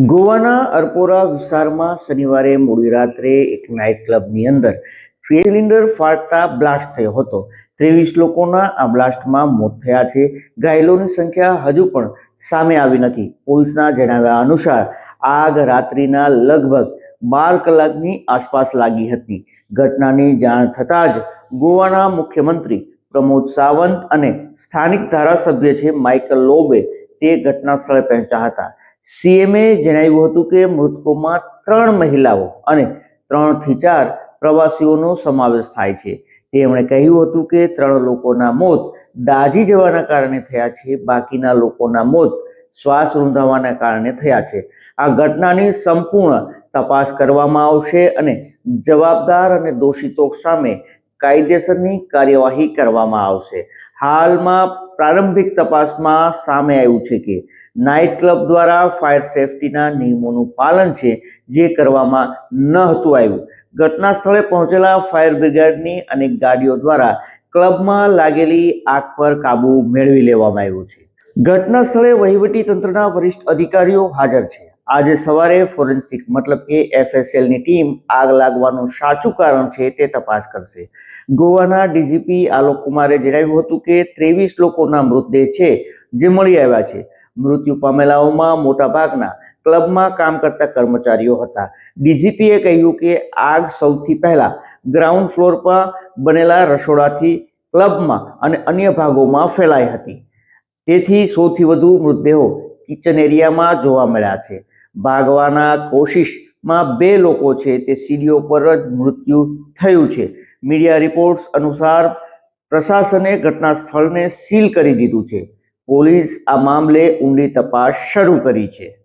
ગોવાના અરપોરા વિસ્તારમાં શનિવારે મોડી રાત્રે એક નાઇટ ક્લબની અંદર સિલિન્ડર ફાટતા બ્લાસ્ટ થયો હતો. ત્રેવીસ લોકોના આ બ્લાસ્ટમાં મોત થયા છે. ઘાયલોની સંખ્યા હજુ પણ સામે આવી નથી. પોલીસના જણાવ્યા અનુસાર, આગ રાત્રિના લગભગ બાર કલાકની આસપાસ લાગી હતી. ઘટનાની જાણ થતાં જ ગોવાના મુખ્યમંત્રી પ્રમોદ સાવંત અને સ્થાનિક ધારાસભ્ય છે માઇકલ લોબે તે ઘટના સ્થળે પહોંચ્યા હતા. સીએમએ જણાવ્યું હતું કે મૃતકોમાં ત્રણ મહિલાઓ અને ત્રણથી ચાર પ્રવાસીઓનો સમાવેશ થાય છે. તેમણે કહ્યું હતું કે ત્રણ લોકોના મોત દાઝી જવાના કારણે થયા છે, બાકીના લોકોના મોત શ્વાસ રૂંધાવાના કારણે થયા છે. આ ઘટનાની સંપૂર્ણ તપાસ કરવામાં આવશે અને જવાબદાર અને દોષિતો સામે કાયદેસરની કાર્યવાહી કરવામાં આવશે. હાલમાં પ્રારંભિક તપાસમાં સામે આવ્યું છે કે નાઇટ ક્લબ દ્વારા ફાયર સેફટીના નિયમોનું પાલન છે જે કરવામાં ન હતું આવ્યું. ઘટના સ્થળે પહોંચેલા ફાયર બ્રિગેડની અનેક ગાડીઓ દ્વારા ક્લબમાં લાગેલી આગ પર કાબૂ મેળવી લેવામાં આવ્યો છે. ઘટના સ્થળે વહીવટી તંત્રના વરિષ્ઠ અધિકારીઓ હાજર છે. આજે સવારે ફોરેન્સિક મતલબ કે એફએસએલની ટીમ આગ લાગવાનું સાચું કારણ છે તે તપાસ કરશે. ગોવાના ડીજીપી આલોક કુમારે જણાવ્યું હતું કે ત્રેવીસ લોકોના મૃતદેહ છે જે મળી આવ્યા છે. મૃત્યુ પામેલાઓમાં મોટાભાગના ક્લબમાં કામ કરતા કર્મચારીઓ હતા. ડીજીપીએ કહ્યું કે આગ સૌથી પહેલા ગ્રાઉન્ડ ફ્લોર પર બનેલા રસોડાથી ક્લબમાં અને અન્ય ભાગોમાં ફેલાઈ હતી. તેથી સૌથી વધુ મૃતદેહો કિચન એરિયામાં જોવા મળ્યા છે. ભાગવાના કોશિશમાં બે લોકો છે. તે સીડીઓ પર જ મૃત્યુ થયું છે. મીડિયા રિપોર્ટ્સ અનુસાર પ્રશાસને ઘટના સ્થળને સીલ કરી દીધું છે. પોલીસ આ મામલે ઊંડી તપાસ શરૂ કરી છે.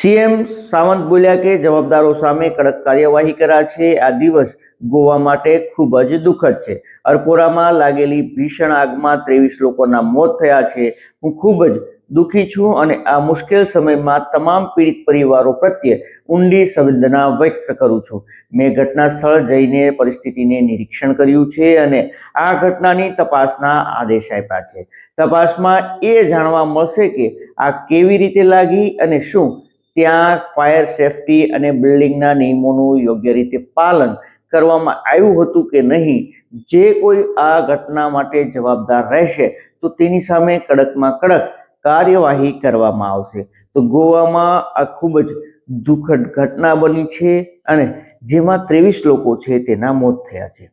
સીએમ સાવંત બોલ્યા કે જવાબદારો સામે કડક કાર્યવાહી કરા છે આ દિવસ ગોવા માટે ખૂબ જ દુઃખદ છે. અરપોરામાં લાગેલી ભીષણ આગમાં ત્રેવીસ લોકોના મોત થયા છે. હું ખૂબ જ દુઃખી છું અને આ મુશ્કેલ સમયમાં તમામ પીડિત પરિવારો પ્રત્યે ઊંડી સંવેદના વ્યક્ત કરું છું. મેં ઘટના સ્થળ જઈને પરિસ્થિતિને નિરીક્ષણ કર્યું છે અને આ ઘટનાની તપાસના આદેશ આપ્યા છે. તપાસમાં એ જાણવા મળશે કે આ કેવી રીતે લાગી અને શું? ત્યાં ફાયર સેફટી અને બિલ્ડિંગના નિયમોનું યોગ્ય રીતે પાલન કરવામાં આવ્યું હતું કે નહીં? જે કોઈ આ ઘટના માટે જવાબદાર રહેશે તો તેની સામે કડકમાં કડક કાર્યવાહી કરવામાં આવશે. તો ગોવામાં આ ખૂબ જ દુઃખદ ઘટના બની છે અને જેમાં ત્રેવીસ લોકો છે તેના મોત થયા છે.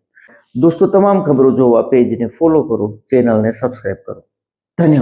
દોસ્તો, તમામ ખબરો જોવા પેજને ફોલો કરો ચેનલને સબસ્ક્રાઈબ કરો.